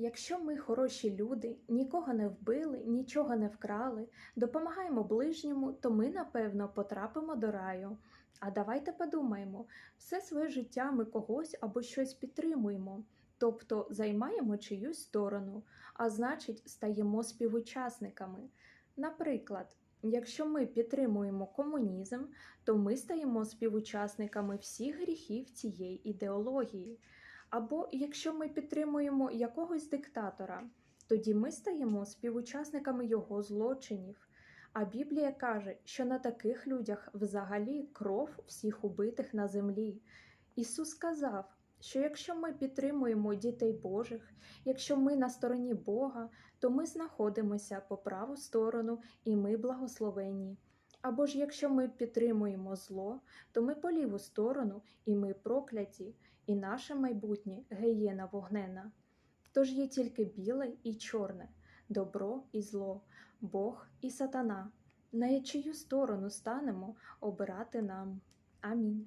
Якщо ми хороші люди, нікого не вбили, нічого не вкрали, допомагаємо ближньому, то ми, напевно, потрапимо до раю. А давайте подумаємо, все своє життя ми когось або щось підтримуємо, тобто займаємо чиюсь сторону, а значить, стаємо співучасниками. Наприклад, якщо ми підтримуємо комунізм, то ми стаємо співучасниками всіх гріхів цієї ідеології. Або якщо ми підтримуємо якогось диктатора, тоді ми стаємо співучасниками його злочинів. А Біблія каже, що на таких людях взагалі кров всіх убитих на землі. Ісус сказав, що якщо ми підтримуємо дітей Божих, якщо ми на стороні Бога, то ми знаходимося по праву сторону і ми благословені. Або ж якщо ми підтримуємо зло, то ми по ліву сторону і ми прокляті, і наше майбутнє геєна вогнена. Тож є тільки біле і чорне, добро і зло, Бог і сатана. На чию сторону станемо обирати нам. Амінь.